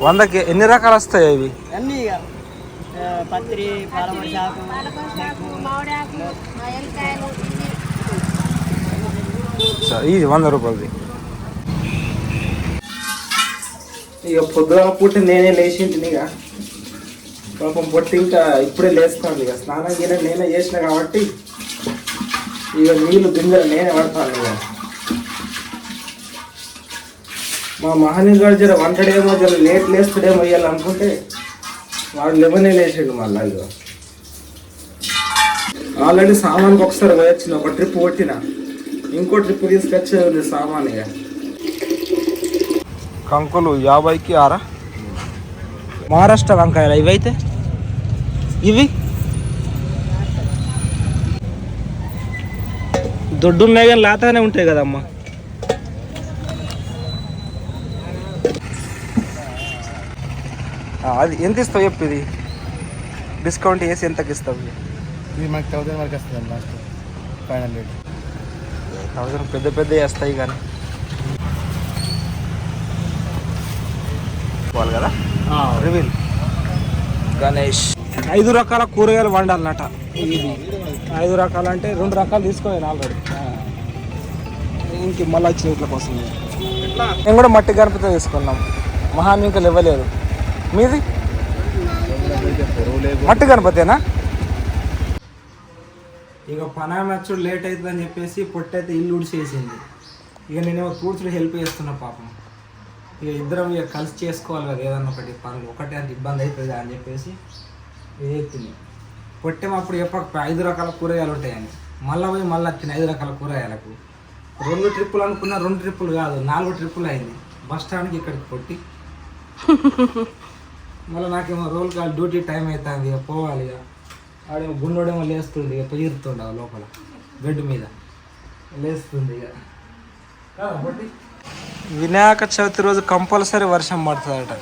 వందకి ఎన్ని రకాలు వస్తాయి ఇవి అన్నీ పత్రి ఇది వంద రూపాయలది. ఇక పొద్దున పూట నేనే లేచింటిని ఇక. పాపం పొట్టి ఇంకా ఇప్పుడే లేస్తాను ఇక. స్నానం గిన్నె నేనే చేసిన కాబట్టి ఇక నీళ్ళు బిందెలు నేనే పడతాను ఇక. మా మహనీయుడు గారు జర వంటడేమో జర లేట్ లేస్తాడేమో ఇవ్వాలనుకుంటే వాడు లెమనే లేచాడు మళ్ళీ ఆల్రెడీ సామాన్కి ఒకసారి పోయొచ్చిన ఒక ట్రిప్ కొట్టిన. ఇంకో ట్రిప్ తీసుకొచ్చే ఉంది సామాన్ ఇక కంకులు యాభైకి ఆరా? మహారాష్ట్ర వంకాయలు ఇవైతే? ఇవి? దొడ్డు ఉన్నాయి కానీ లేతగానే ఉంటాయి కదమ్మా. అది ఎంత ఇస్తావు చెప్పు ఇది? డిస్కౌంట్ వేసి ఎంతకి ఇస్తావు? ఇది మనకి థౌసండ్ వరకు వస్తుంది లాస్ట్ ఫైనల్ రేట్ థౌసండ్ పెద్ద పెద్ద వేస్తాయి కానీ. వాళ్ళు కదా? రివీల్ గణేష్ ఐదు రకాల కూరగాయలు వండాలన్నట. ఇది ఐదు రకాలు అంటే రెండు రకాలు తీసుకోవాలి ఆల్రెడీ ఇంక మళ్ళీ వచ్చిన ఇట్ల కోసం. మేము కూడా మట్టి గణపతి తీసుకున్నాం. మహాన్ ఇంకా ఇవ్వలేదు మీది? మట్టి గణపతేనా? ఇక పనామచ్చుడు లేట్ అవుతుందని చెప్పేసి పొట్టయితే ఇల్లు ఉడిచేసింది ఇక నేను కూర్చుని హెల్ప్ చేస్తున్నా పాపం. ఇక ఇద్దరం ఇక కలిసి చేసుకోవాలి కదా ఏదన్నా ఒకటి పనులు. ఒకటే అంత ఇబ్బంది అవుతుంది అని చెప్పేసి ఇది పొట్టేమో అప్పుడు చెప్పక ఐదు రకాల కూరగాయలు ఉంటాయని. మళ్ళీ పోయి మళ్ళీ వచ్చిన ఐదు రకాల కూరగాయలకు. రెండు ట్రిప్పులు అనుకున్నా రెండు ట్రిప్పులు కాదు నాలుగు ట్రిప్పులు అయింది. బస్ స్టాండ్కి ఇక్కడికి కొట్టి మళ్ళీ నాకేమో రోల్ కాల్ డ్యూటీ టైం అవుతుంది ఇక పోవాలి ఇక. ఆడేమో గుండోడేమో లేస్తుంది ఇక పెరుగుతుండ లోపల బెడ్ మీద. లేస్తుంది ఇక. కాబట్టి వినాయక చవితి రోజు కంపల్సరీ వర్షం పడుతుందట.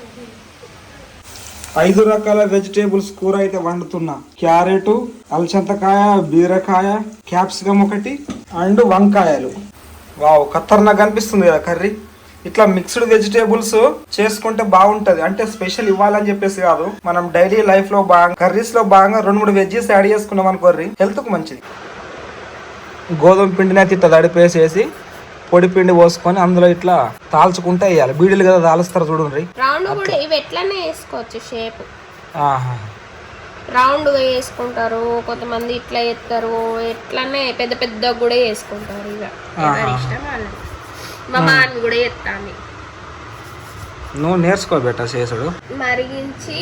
ఐదు రకాల వెజిటేబుల్స్ కూర అయితే వండుతున్నా. క్యారెట్ అలచంతకాయ బీరకాయ క్యాప్సికమ్ ఒకటి అండ్ వంకాయలు. వావ్ ఖతర్నాక్ కనిపిస్తుంది కదా కర్రీ? ఇట్లా మిక్స్డ్ వెజిటేబుల్స్ చేసుకుంటే బాగుంటది. అంటే స్పెషల్ ఇవ్వాలని చెప్పేసి కాదు. మనం డైలీ లైఫ్లో బాగా కర్రీస్లో బాగా రెండు మూడు వెజ్జెస్ యాడ్ చేసుకున్నాం అనుకోర్రి హెల్త్కు మంచిది. గోధుమ పిండిని అయితే ఇట్లా తడిపేసేసి పొడి పిండి పోసుకొని అందులో ఇట్లా తాల్చుకుంటే వేయాలి. బీడీలు కదా తాలుస్తారు చూడండి రౌండ్ కూడా ఇవి ఎట్లనే వేసుకోవచ్చు షేప్. ఆహా. రౌండ్గా వేసుకుంటారు. కొంతమంది ఇట్లా ఎత్తారు. ఎట్లనే పెద్ద పెద్ద కూడా వేసుకుంటారు ఇక. ఇష్టం మా మామి కూడా ఎత్తాను నువ్వు నేర్చుకోబెట్ట చేసుడు. మరిగించి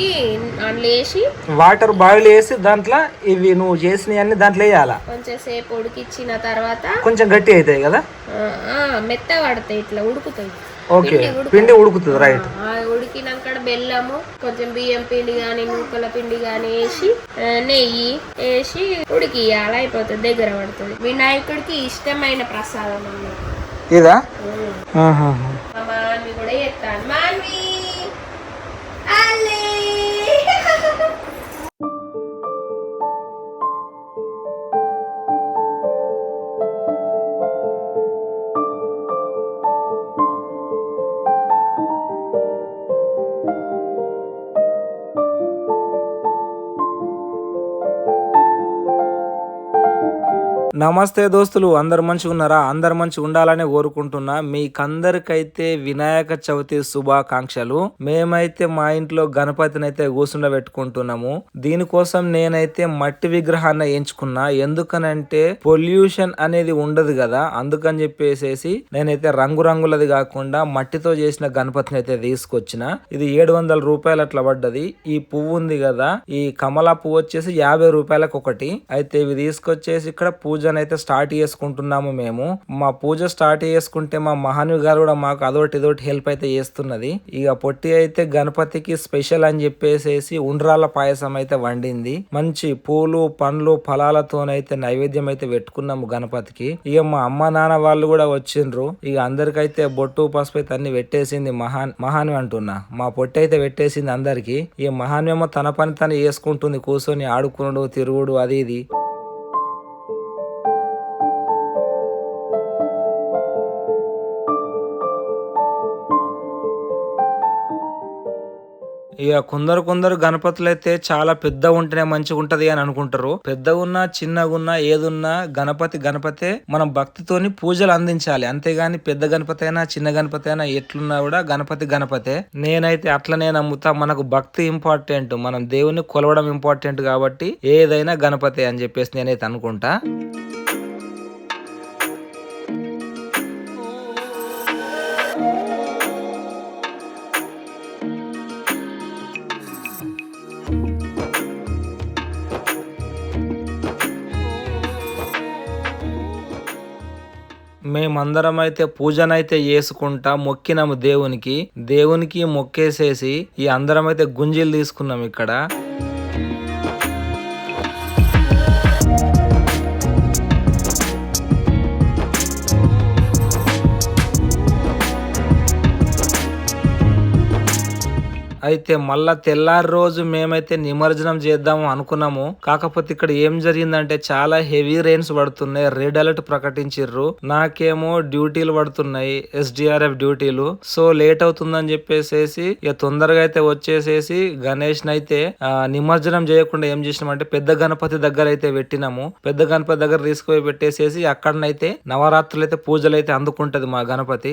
అందులో వేసి వాటర్ బాయిల్ వేసి దాంట్లో ఇవి నువ్వు చేసినవన్నీ దాంట్లో వేయాలా? కొంచెం సేపు ఉడికిచ్చిన తర్వాత కొంచెం గట్టి అవుతాయి కదా? మెత్త పడతాయి ఇట్లా ఉడుకుతాయి. ఓకే. పిండి ఉడుకుతుంది రైట్ ఉడికినాక బెల్లము కొంచెం బియ్యం పిండి కానీ నూకల పిండి కానీ వేసి నెయ్యి వేసి ఉడికియాలి అయిపోతుంది దగ్గర పడుతుంది. వినాయకుడికి ఇష్టమైన ప్రసాదం అన్నమాట. ఇదా ఆహా. మా మామి నమస్తే దోస్తులు అందరు మంచిగా ఉన్నారా? అందరు మంచిగా ఉండాలని కోరుకుంటున్నా. మీకందరికైతే వినాయక చవితి శుభాకాంక్షలు. మేమైతే మా ఇంట్లో గణపతిని అయితే కూర్చుండబెట్టుకుంటున్నాము. దీనికోసం నేనైతే మట్టి విగ్రహాన్ని ఎంచుకున్నా. ఎందుకనంటే పొల్యూషన్ అనేది ఉండదు కదా. అందుకని చెప్పేసేసి నేనైతే రంగురంగులది కాకుండా మట్టితో చేసిన గణపతిని అయితే తీసుకొచ్చిన. ఇది ఏడు వందల రూపాయలు అట్లా పడ్డది. ఈ పువ్వు ఉంది కదా. ఈ కమలా పువ్వు వచ్చేసి యాభై రూపాయలకు ఒకటి అయితే ఇవి తీసుకొచ్చేసి ఇక్కడ పూజ అయితే స్టార్ట్ చేసుకుంటున్నాము మేము. మా పూజ స్టార్ట్ చేసుకుంటే మా మహాను గారు కూడా మాకు అదొకటి ఇదొకటి హెల్ప్ అయితే చేస్తున్నది. ఇక పొట్టి అయితే గణపతికి స్పెషల్ అని చెప్పేసేసి ఉండ్రాల పాయసం అయితే వండింది. మంచి పూలు పండ్లు ఫలాలతోనైతే నైవేద్యం అయితే పెట్టుకున్నాము గణపతికి. ఇక మా అమ్మ నాన్న వాళ్ళు కూడా వచ్చిండ్రు. ఇక అందరికైతే బొట్టు పసుపు అయితే అన్ని పెట్టేసింది మహాన్ మహాన్ అంటున్నా. మా పొట్టి అయితే పెట్టేసింది అందరికి. ఈ మహాన్వేమో తన పని తను చేసుకుంటుంది కూర్చొని ఆడుకునుడు తిరుగుడు అది ఇది. ఇక కొందరు కొందరు గణపతులు అయితే చాలా పెద్ద ఉంటేనే మంచిగా ఉంటది అని అనుకుంటారు. పెద్ద ఉన్నా చిన్నగా ఉన్నా ఏదున్నా గణపతి గణపతే మనం భక్తితోని పూజలు అందించాలి. అంతేగాని పెద్ద గణపతి అయినా చిన్న గణపతి అయినా ఎట్లున్నా కూడా గణపతి గణపతే. నేనైతే అట్లనే నమ్ముతా. మనకు భక్తి ఇంపార్టెంట్ మనం దేవుని కొలవడం ఇంపార్టెంట్ కాబట్టి ఏదైనా గణపతి అని చెప్పేసి నేనైతే అనుకుంటా. మేమందరం అయితే పూజనైతే చేసుకుంటా మొక్కినాము దేవునికి. దేవునికి మొక్కేసేసి ఈ అందరం అయితే గుంజీలు తీసుకున్నాం ఇక్కడ. అయితే మళ్ళా తెల్లారి రోజు మేమైతే నిమజ్జనం చేద్దాం అనుకున్నాము. కాకపోతే ఇక్కడ ఏం జరిగిందంటే చాలా హెవీ రెయిన్స్ పడుతున్నాయి. రెడ్ అలర్ట్ ప్రకటించిర్రు. నాకేమో డ్యూటీలు పడుతున్నాయి. ఎస్డిఆర్ఎఫ్ డ్యూటీలు. సో లేట్ అవుతుందని చెప్పేసేసి ఇక తొందరగా అయితే వచ్చేసేసి గణేష్ అయితే నిమజ్జనం చేయకుండా ఏం చేసినామంటే పెద్ద గణపతి దగ్గర అయితే పెట్టినాము. పెద్ద గణపతి దగ్గర తీసుకుపోయి పెట్టేసేసి అక్కడనైతే నవరాత్రులు అయితే పూజలు అయితే అందుకుంటది మా గణపతి.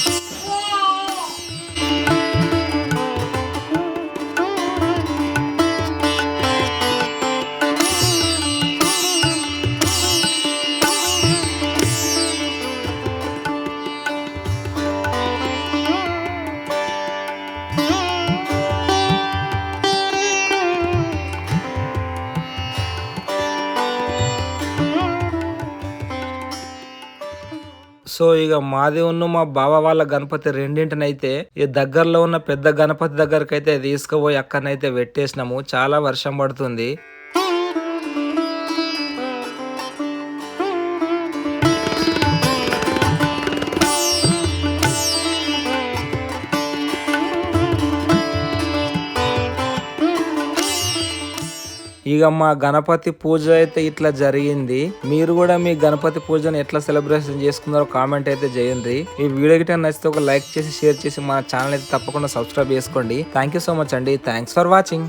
సో ఇక మాది ఉన్న మా బావ వాళ్ళ గణపతి రెండింటినైతే ఈ దగ్గరలో ఉన్న పెద్ద గణపతి దగ్గరకైతే తీసుకుపోయి అక్కడనైతే పెట్టేసినాము. చాలా వర్షం పడుతుంది. ఇక మా గణపతి పూజ అయితే ఇట్లా జరిగింది. మీరు కూడా మీ గణపతి పూజను ఎట్లా సెలబ్రేషన్ చేసుకున్నారో కామెంట్ అయితే చేయండి. ఈ వీడియో గిట్ట నచ్చితే ఒక లైక్ చేసి షేర్ చేసి మన ఛానల్ అయితే తప్పకుండా సబ్స్క్రైబ్ చేసుకోండి. థ్యాంక్ యూ సో మచ్ అండి. Thanks for watching